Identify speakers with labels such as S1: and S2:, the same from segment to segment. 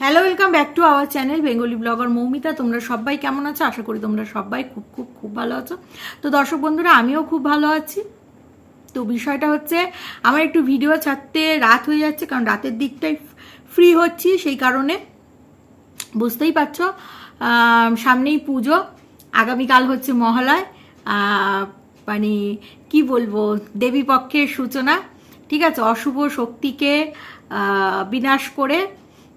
S1: Hello welcome back to our channel Bengali blogger Moumita তোমরা সবাই কেমন আছো? আশা করি তোমরা সবাই খুব খুব খুব ভালো আছো। তো দর্শক বন্ধুরা, আমিও খুব ভালো আছি। তো বিষয়টা হচ্ছে, আমার একটু ভিডিও ছাড়তে রাত হয়ে যাচ্ছে, কারণ রাতের দিকটাই ফ্রি হচ্ছি, সেই কারণে বুঝতেই পারছ সামনেই পুজো, আগামীকাল হচ্ছে মহালয় মানে কি বলব দেবী পক্ষের সূচনা। ঠিক আছে, অশুভ শক্তিকে বিনাশ করে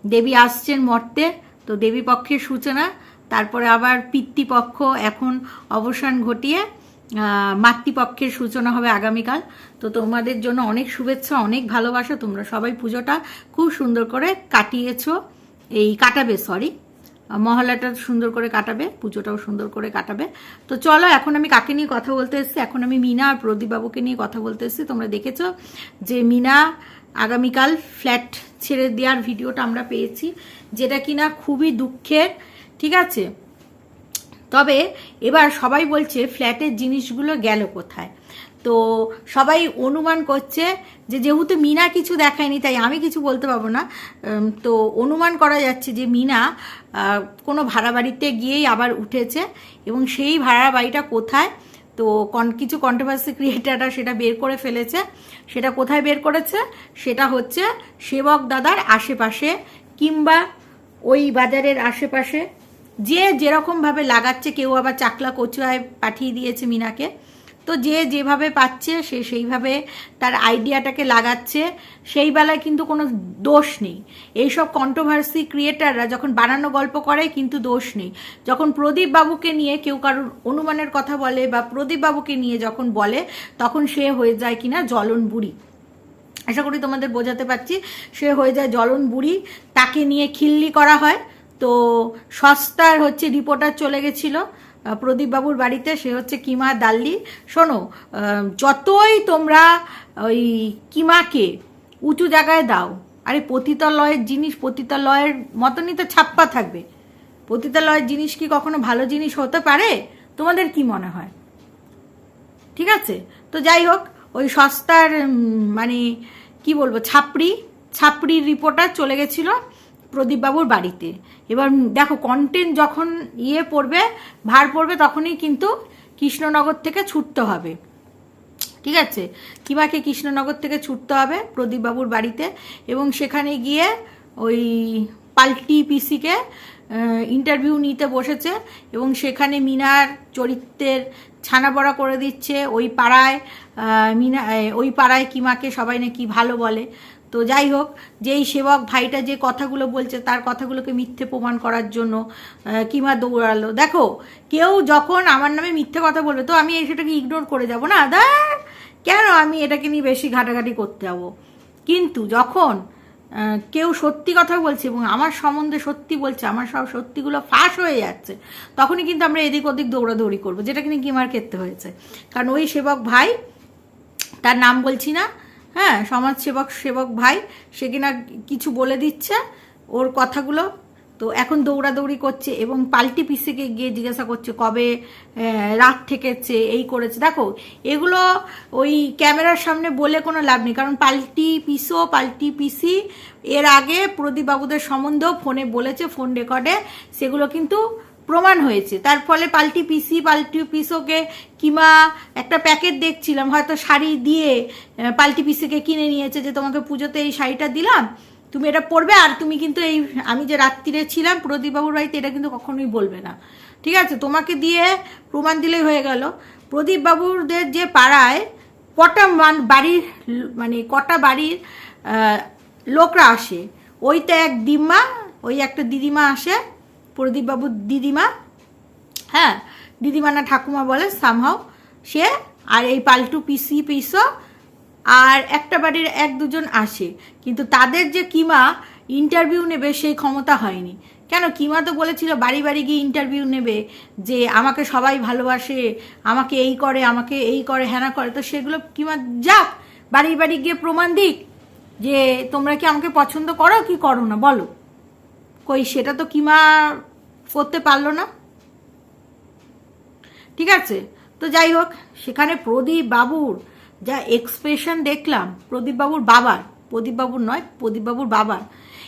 S1: দেবী আসছেন মর্তে, তো দেবী পক্ষের সূচনা। তারপরে আবার পিতৃপক্ষ এখন অবসান ঘটিয়ে মাতৃপক্ষের সূচনা হবে আগামীকাল। তো তোমাদের জন্য অনেক শুভেচ্ছা, অনেক ভালোবাসা। তোমরা সবাই পুজোটা খুব সুন্দর করে কাটিয়েছো। এই কাটাবে সরি মহলাটা সুন্দর করে কাটাবে, পুজোটাও সুন্দর করে কাটাবে। তো চলো, এখন আমি কাকে নিয়ে কথা বলতে এসেছি? এখন আমি মিনা আর প্রদীপবাবুকে নিয়ে কথা বলতে এসেছি। তোমরা দেখেছ যে মিনা আগামীকাল ফ্ল্যাট ছেড়ে দেওয়ার ভিডিওটা আমরা পেয়েছি, যেটা কিনা খুবই দুঃখের, ঠিক আছে? তবে এবার সবাই বলছে ফ্ল্যাটের জিনিসগুলো গেল কোথায়? তো সবাই অনুমান করছে যে যেহেতু মিনা কিছু দেখায়নি, তাই আমি কিছু বলতে পারব না। তো অনুমান করা যাচ্ছে যে মিনা কোনো ভাড়া বাড়িতে গিয়েই আবার উঠেছে, এবং সেই ভাড়া বাড়িটা কোথায়? তো কন কিছু কন্ট্রোভার্সি ক্রিয়েটাররা সেটা বের করে ফেলেছে। সেটা কোথায় বের করেছে? সেটা হচ্ছে সেবক দাদার আশেপাশে কিংবা ওই বাজারের আশেপাশে। যে যেরকমভাবে লাগাচ্ছে, কেউ আবার চাকলা কচুয়ায় পাঠিয়ে দিয়েছে মিনাকে। তো যে যেভাবে পাচ্ছে, সে সেইভাবে তার আইডিয়াটাকে লাগাচ্ছে। সেই বেলায় কিন্তু কোনো দোষ নেই। এইসব কন্ট্রোভার্সি ক্রিয়েটাররা যখন বানানো গল্প করে, কিন্তু দোষ নেই। যখন প্রদীপ বাবুকে নিয়ে কেউ কারোর অনুমানের কথা বলে বা প্রদীপ বাবুকে নিয়ে যখন বলে, তখন সে হয়ে যায় কিনা জ্বলন বুড়ি। আশা করি তোমাদের বোঝাতে পারছি। সে হয়ে যায় জ্বলন বুড়ি। তাকে নিয়ে খিল্লি করা হয়। তো সস্তার হচ্ছে রিপোর্টার চলে গেছিল। প্রদীপবাবুর বাড়িতে, সে হচ্ছে কিমা দাল্লি। শোনো যতই তোমরা ওই কিমাকে উঁচু জায়গায় দাও, আরে পতিতালয়ের জিনিস, পতিতালয়ের মতনই তো ছাপ্পা থাকবে। পতিতালয়ের জিনিস কি কখনো ভালো জিনিস হতে পারে? তোমাদের কি মনে হয়? ঠিক আছে? তো যাই হোক, ওই সস্তার মানে কি বলব, ছাপড়ি, ছাপড়ির রিপোর্টার চলে গেছিল। প্রদীপবাবুর বাড়িতে। এবার দেখো কন্টেন্ট যখন ইয়ে পড়বে, ভার পড়বে, তখনই কিন্তু কৃষ্ণনগর থেকে ছুটতে হবে। ঠিক আছে? কিমাকে কৃষ্ণনগর থেকে ছুটতে হবে প্রদীপবাবুর বাড়িতে এবং সেখানে গিয়ে ওই পাল্টি পিসিকে ইন্টারভিউ নিতে বসেছে এবং সেখানে মিনার চরিত্রের ছানাবড়া করে দিচ্ছে। ওই পাড়ায় মিনা ওই পাড়ায় কিমাকে সবাই নাকি ভালো বলে। তো যাই হোক, যেই সেবক ভাইটা যে কথাগুলো বলছে, তার কথাগুলোকে মিথ্যে প্রমাণ করার জন্য কিমা দৌড়ালো। দেখো, কেউ যখন আমার নামে মিথ্যে কথা বলবে, তো আমি সেটাকে ইগনোর করে যাব না। দা কেন আমি এটাকে নিয়ে বেশি ঘাটাঘাটি করতে যাব? কিন্তু যখন কেউ সত্যি কথা বলছে এবং আমার সম্বন্ধে সত্যি বলছে, আমার সব সত্যিগুলো ফাঁস হয়ে যাচ্ছে, তখনই কিন্তু আমরা এদিক ওদিক দৌড়াদৌড়ি করব, যেটা কিন্তু গিমার ক্ষেত্রে হয়েছে। কারণ ওই সেবক ভাই, তার নাম বলছি না হ্যাঁ সমাজসেবক সেবক ভাই, সে কিনা কিছু বলে দিচ্ছে, ওর কথাগুলো। তো এখন দৌড়াদৌড়ি করছে এবং পাল্টি পিসিকে গিয়ে জিজ্ঞাসা করছে, কবে রাত থেকেছে, এই করেছে? দেখো, এগুলো ওই ক্যামেরার সামনে বলে কোনো লাভ নেই, কারণ পাল্টি পিসো পাল্টি পিসি, এর আগে প্রদীপবাবুদের সম্বন্ধেও ফোনে বলেছে, ফোন রেকর্ডে। সেগুলো কিন্তু প্রমাণ হয়েছে। তার ফলে পাল্টি পিসি, পাল্টি পিসোকে কিমা একটা প্যাকেট দেখছিলাম, হয়তো শাড়ি দিয়ে পাল্টি পিসিকে কিনে নিয়েছে যে, তোমাকে পুজোতে এই শাড়িটা দিলাম, তুমি এটা পরবে আর তুমি কিন্তু এই, আমি যে রাত্রিরে ছিলাম, প্রদীপবাবুর বাড়িতে এটা কিন্তু কখনোই বলবে না। ঠিক আছে? তোমাকে দিয়ে প্রমাণ দিলেই হয়ে গেল। প্রদীপবাবুদের যে পাড়ায় কটা মান, বাড়ির মানে কটা বাড়ির লোকরা আসে। ওইটা এক দিম্মা, ওই একটা দিদিমা আসে প্রদীপবাবুর দিদিমা হ্যাঁ দিদিমা না ঠাকুমা বলে সামহাও সে আর এই পাল্টু পিসি পিসো আর একটা বাড়ির এক দুজন আসে। কিন্তু তাদের যে কিমা ইন্টারভিউ নেবে সেই ক্ষমতা হয়নি। কেন? কিমা তো বলেছিল, বাড়ি বাড়ি গিয়ে ইন্টারভিউ নেবে যে আমাকে সবাই ভালোবাসে, আমাকে এই করে, আমাকে এই করে হ্যানা করে। তো সেগুলো কিমা যাক, বাড়ি বাড়ি গিয়ে প্রমাণ দিক যে তোমরা কি আমাকে পছন্দ করো কি করো না? বলো। কই, সেটা তো কিমা করতে পারল না। ঠিক আছে? তো যাই হোক, সেখানে প্রদীপ বাবুর যা এক্সপ্রেশন দেখলাম, প্রদীপ বাবুর বাবার, প্রদীপ বাবুর নয়, প্রদীপ বাবুর বাবার।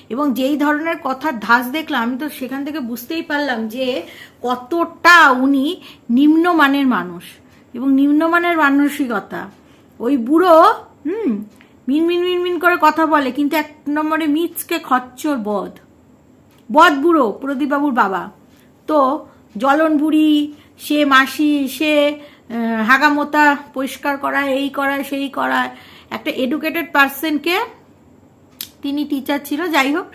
S1: এবং যেই ধরনের কথার ধাস দেখলাম, আমি তো সেখান থেকে বুঝতেই পারলাম যে কতটা উনি নিম্নমানের মানুষ এবং নিম্নমানের মানসিকতা। ওই বুড়ো, হুম, মিনমিন মিনমিন করে কথা বলে, কিন্তু এক নম্বরে মিচকে খচ্চর বধ। বধ বুড়ো, প্রদীপবাবুর বাবা। তো জলন বুড়ি, সে মাসি, সে হাগামোতা পরিষ্কার করা এই করা সেই করা একটা এডুকেটেড পার্সনকে তিনি টিচার ছিল, যাই হোক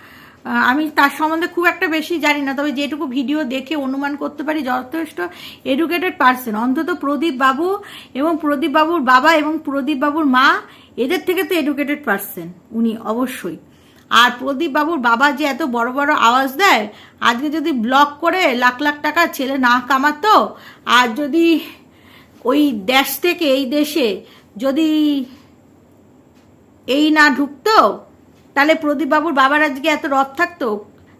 S1: আমি তার সম্বন্ধে খুব একটা বেশি জানি না, তবে যেটুকু ভিডিও দেখে অনুমান করতে পারি যথেষ্ট এডুকেটেড পার্সন অন্তত প্রদীপ বাবু এবং প্রদীপ বাবুর বাবা এবং প্রদীপ বাবুর মা, এদের থেকে তো এডুকেটেড পার্সন উনি অবশ্যই। আর প্রদীপ বাবুর বাবা যে এত বড় বড় আওয়াজ দেয়, আজকে যদি ব্লক করে লাখ লাখ টাকা ছেলে না কামাতো, আর যদি ওই দেশ থেকে এই দেশে যদি এই না ঢুকতো, তাহলে প্রদীপবাবুর বাবার আজকে এত রথ থাকতো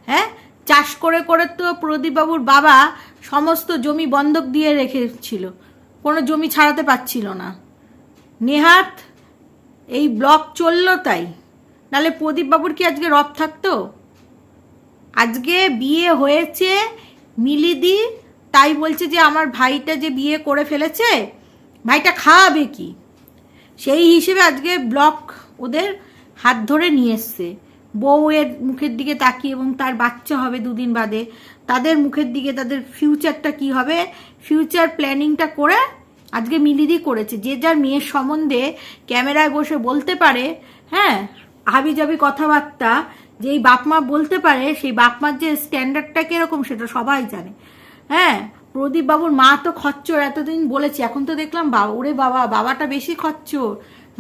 S1: হ্যাঁ? চাষ করে করে তো প্রদীপবাবুর বাবা সমস্ত জমি বন্ধক দিয়ে রেখেছিল, কোনো জমি ছাড়াতে পারছিল না। নেহাত এই ব্লক চলল তাই। নাহলে প্রদীপবাবুর কি আজকে রথ থাকতো? আজকে বিয়ে হয়েছে মিলিদি, তাই বলছে যে আমার ভাইটা যে বিয়ে করে ফেলেছে, ভাইটা খাওয়াবে কি? সেই হিসেবে আজকে ব্লক ওদের হাত ধরে নিয়ে এসছে। বউয়ের মুখের দিকে তাকিয়ে এবং তার বাচ্চা হবে দুদিন বাদে, তাদের মুখের দিকে তাদের ফিউচারটা কি হবে? ফিউচার প্ল্যানিংটা করে আজকে মিলিদি করেছে। যে যার মেয়ের সম্বন্ধে ক্যামেরায় বসে বলতে পারে হ্যাঁ? হাবি জাবি কথাবার্তা যেই বাপ মা বলতে পারে, সেই বাপমার যে স্ট্যান্ডার্ডটা কীরকম সেটা সবাই জানে। হ্যাঁ প্রদীপ বাবুর মা তো খচ্চর, এতদিন বলেছি, এখন তো দেখলাম বাবা ওরে বাবা, বাবাটা বেশি খচ্চর,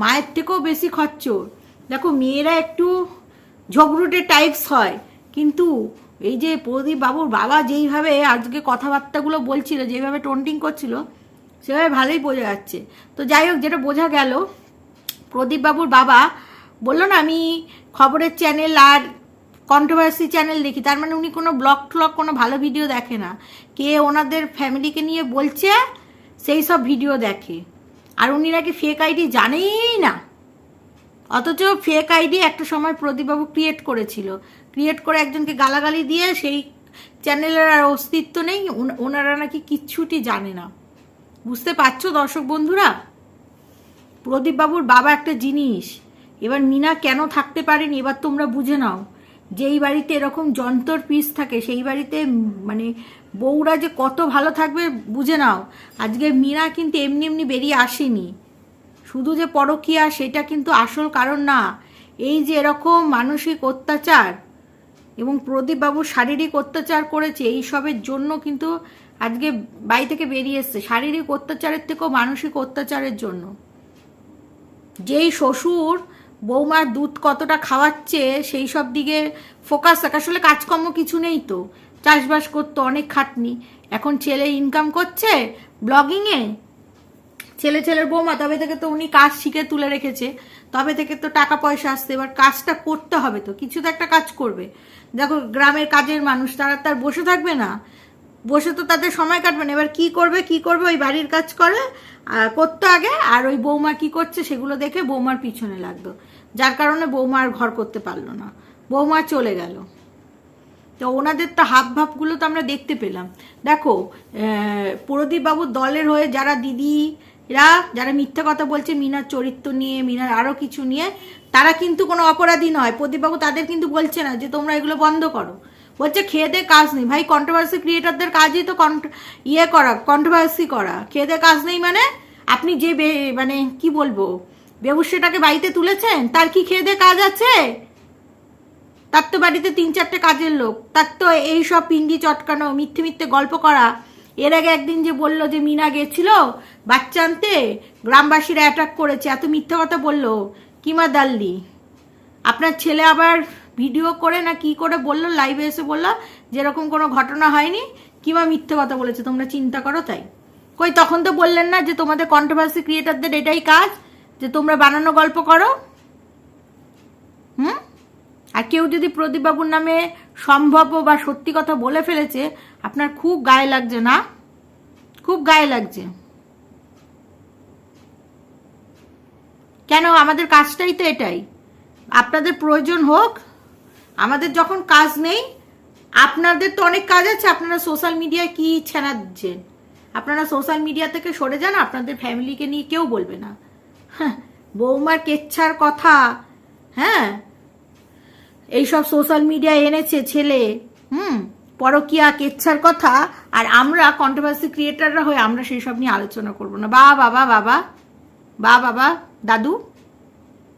S1: মায়ের থেকেও বেশি খচ্চর। দেখো, মেয়েরা একটু ঝগড়ুটে টাইপস হয়, কিন্তু এই যে প্রদীপ বাবুর বাবা যেইভাবে আজকে কথাবার্তাগুলো বলছিল, যেভাবে টোন্টিং করছিল, সেভাবে ভালোই বোঝা যাচ্ছে। তো যাই হোক, যেটা বোঝা গেল প্রদীপ বাবুর বাবা বলল না, আমি খবরের চ্যানেল আর কন্ট্রোভার্সি চ্যানেল দেখি। তার মানে উনি কোনো ব্লগ ট্লগ কোনো ভালো ভিডিও দেখে না। কে ওনাদের ফ্যামিলিকে নিয়ে বলছে, সেই সব ভিডিও দেখে। আর উনি নাকি ফেক আইডি জানেই না। অথচ ফেক আইডি একটা সময় প্রদীপবাবু ক্রিয়েট করেছিল। ক্রিয়েট করে একজনকে গালাগালি দিয়ে সেই চ্যানেলের আর অস্তিত্ব নেই ওনারা নাকি কিচ্ছুটি জানে না। বুঝতে পারছ দর্শক বন্ধুরা? প্রদীপবাবুর বাবা একটা জিনিস। এবার মিনা কেন থাকতে পারেনি, এবার তোমরা বুঝে নাও। যেই বাড়িতে এরকম যন্তর পিস থাকে, সেই বাড়িতে মানে বউরা যে কত ভালো থাকবে, বুঝে নাও। আজকে মিনা কিন্তু এমনি এমনি বেরিয়ে আসেনি। শুধু যে পরকীয়া, সেটা কিন্তু আসল কারণ না। এই যে এরকম মানসিক অত্যাচার এবং প্রদীপবাবু শারীরিক অত্যাচার করেছে, এই সবের জন্য কিন্তু আজকে বাড়ি থেকে বেরিয়ে এসছে। শারীরিক অত্যাচারের থেকেও মানসিক অত্যাচারের জন্য। যেই শ্বশুর বৌমার দুধ কতটা খাওয়াচ্ছে, সেই সব দিকে ফোকাস থাকে আসলে কাজকর্ম কিছু নেই তো। চাষবাস করতো অনেক খাটনি। এখন ছেলে ইনকাম করছে ব্লগিংয়ে ছেলে ছেলের বৌমা, তবে থেকে তো উনি কাজ শিখে তুলে রেখেছে। তবে থেকে তো টাকা পয়সা আসছে। এবার কাজটা করতে হবে তো। কিছু তো একটা কাজ করবে। দেখো, গ্রামের কাজের মানুষ, তারা তার বসে থাকবে না। বসে তো তাদের সময় কাটবে না। এবার কি করবে কি করবে, ওই বাড়ির কাজ করে করতো আগে, আর ওই বৌমা কি করছে সেগুলো দেখে বৌমার পিছনে লাগতো যার কারণে বৌমা আর ঘর করতে পারল না। বৌমা চলে গেল। তো ওনাদের তো হাব ভাবগুলো তো আমরা দেখতে পেলাম। দেখো প্রদীপ বাবুর দলের হয়ে যারা দিদিরা, যারা মিথ্যা কথা বলছে, মিনার চরিত্র নিয়ে, মিনার আরও কিছু নিয়ে, তারা কিন্তু কোনো অপরাধী নয়। প্রদীপবাবু তাদের কিন্তু বলছে না যে তোমরা এগুলো বন্ধ করো। বলছে খেয়ে কাজ নেই। ভাই কন্ট্রোভার্সি ক্রিয়েটারদের কাজই তো ইয়ে করা কন্ট্রোভার্সি করা। খেয়ে দে কাজ নেই মানে আপনি যে মানে কি বলব ব্যবসাটাকে বাড়িতে তুলেছেন, তার কি খেয়ে কাজ আছে? তার তো বাড়িতে তিন চারটে কাজের লোক। তার তো এই সব পিন্ডি চটকানো, মিথ্যে মিথ্যে গল্প করা। এর আগে একদিন যে বলল যে মিনা গেছিল বাচ্চা আনতে, গ্রামবাসীরা অ্যাটাক করেছে, এত মিথ্যে কথা বলল। কিমা দাল্লি, আপনার ছেলে আবার ভিডিও করে না কি করে বলল লাইভে এসে বলল, যেরকম কোনো ঘটনা হয়নি কিংবা মিথ্যে কথা বলেছে, তোমরা চিন্তা করো তাই। কই, তখন তো বললেন না যে তোমাদের কন্ট্রোভার্সি ক্রিয়েটারদের এটাই কাজ, যে তোমরা বানানো গল্প করো। হুম? আর কেউ যদি প্রদীপবাবুর নামে সম্ভাব্য বা সত্যি কথা বলে ফেলেছে, আপনার খুব গায়ে লাগছে না? খুব গায়ে লাগছে। কেন? আমাদের কাজটাই তো এটাই। আপনাদের প্রয়োজন হোক আমাদের যখন কাজ নেই, আপনাদের তো অনেক কাজ আছে, আপনারা সোশ্যাল মিডিয়ায় কি ছেনা দিচ্ছেন আপনারা সোশ্যাল মিডিয়া থেকে সরে যান, আপনাদের ফ্যামিলিকে নিয়ে কেউ বলবে না। হ্যাঁ বৌমার কেচ্ছার কথা হ্যাঁ? এইসব সোশ্যাল মিডিয়ায় এনেছে ছেলে, হুম? পরকিয়া, কেচ্ছার কথা, আর আমরা কন্ট্রোভার্সি ক্রিয়েটাররা হয়ে আমরা সেই সব নিয়ে আলোচনা করব না। বা বাবা বাবা বা বাবা দাদু,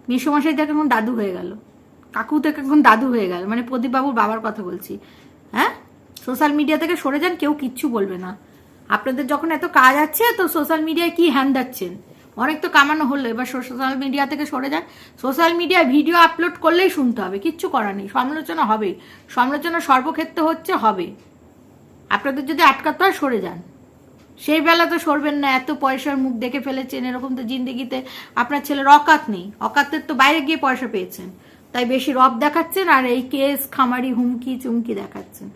S1: মেসমশাই থেকে এখন দাদু হয়ে গেল। কাকু থেকে এখন দাদু হয়ে গেল মানে প্রদীপবাবুর বাবার কথা বলছি। হ্যাঁ? সোশ্যাল মিডিয়া থেকে সরে যান, কেউ কিচ্ছু বলবে না। আপনাদের যখন এত কাজ আছে, তো সোশ্যাল মিডিয়ায় কি হ্যান দিচ্ছেন অনেক তো কামানো হলো, এবার সোশ্যাল মিডিয়া থেকে সরে যান। সোশ্যাল মিডিয়ায় ভিডিও আপলোড করলেই শুনতে হবে, কিচ্ছু করার নেই, সমালোচনা হবে সমালোচনা সর্বক্ষেত্রে হচ্ছে হবে। আপনাদের যদি আটকাতে হয়, সরে যান। সেই বেলা তো সরবেন না, এত পয়সার মুখ দেখে ফেলেছেন, এরকম তো জিন্দিগিতে আপনার ছেলের অকাত নেই। অকাতের তো বাইরে গিয়ে পয়সা পেয়েছেন। তাই বেশি রব দেখাচ্ছেন আর এই কেস, খামারি হুমকি, চুমকি দেখাচ্ছেন।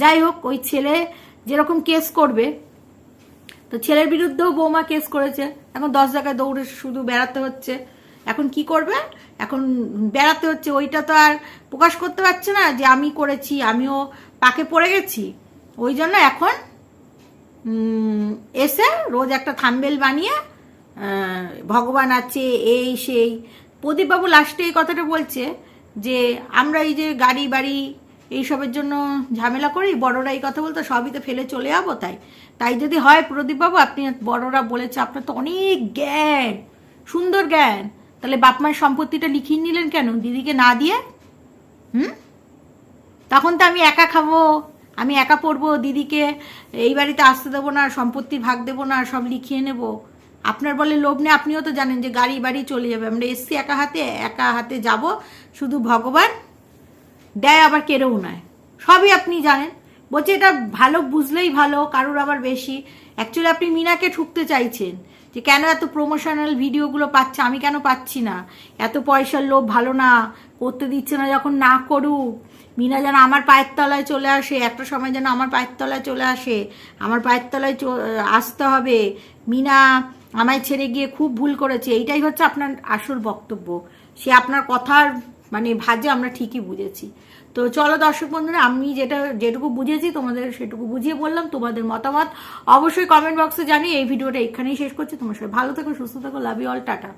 S1: যাই হোক, ওই ছেলে যেরকম কেস করবে, তো ছেলের বিরুদ্ধেও বৌমা কেস করেছে। এখন দশ জায়গায় দৌড়ে শুধু বেড়াতে হচ্ছে। এখন কি করবে? এখন বেড়াতে হচ্ছে। ওইটা তো আর প্রকাশ করতে পারছে না যে আমি করেছি, আমিও পাকে পড়ে গেছি। ওই জন্য এখন এসে রোজ একটা থাম্বেল বানিয়ে ভগবান আছে, এই, সেই প্রদীপবাবু লাস্টে এই কথাটা বলছে যে, আমরা এই যে গাড়ি বাড়ি এইসবের জন্য ঝামেলা করি, বড়রা এই কথা বলতো, সবই তো ফেলে চলে যাব তাই। তাই যদি হয় প্রদীপবাবু, আপনি বড়রা বলেছে, আপনার তো অনেক জ্ঞান, সুন্দর জ্ঞান। তাহলে বাপ মায়ের সম্পত্তিটা লিখিয়ে নিলেন কেন? দিদিকে না দিয়ে? হুম? তখন তো আমি একা খাব, আমি একা পড়ব, দিদিকে এই বাড়িতে আসতে দেবো না, সম্পত্তির ভাগ দেবো না, সব লিখিয়ে নেব। আপনার বলে লোভ নেই, আপনিও তো জানেন যে গাড়ি বাড়ি চলে যাবে। আমরা এসছি একা হাতে একা হাতে যাব, শুধু ভগবান, দেয় আবার কেড়েও নয়। সবই আপনি জানেন। বলছে এটা ভালো বুঝলেই ভালো, কারোর আবার বেশি। অ্যাকচুয়ালি আপনি মিনাকে ঠুকতে চাইছেন যে কেন এত প্রমোশনাল ভিডিওগুলো পাচ্ছে, আমি কেন পাচ্ছি না? এত পয়সার লোভ ভালো না, করতে দিচ্ছে না যখন না করুক। মিনা যেন আমার পায়ের তলায় চলে আসে, একটা সময় যেন আমার পায়ের তলায় চলে আসে। আমার পায়ের তলায় আসতে হবে। মিনা আমায় ছেড়ে গিয়ে খুব ভুল করেছে। এইটাই হচ্ছে আপনার আসল বক্তব্য। সে আপনার কথার মানে ভাজে আমরা ঠিকই বুঝেছি। তো চলো দর্শক বন্ধুরা, আমি যেটা, যেটুকু বুঝেছি তোমাদের সেটুকু বুঝিয়ে বললাম। তোমাদের মতামত অবশ্যই কমেন্ট বক্সে জানি এই ভিডিওটা এখানেই শেষ করছি। তোমার সবাই ভালো থাকো, সুস্থ থাকো লাভ ইউ অল টাটা।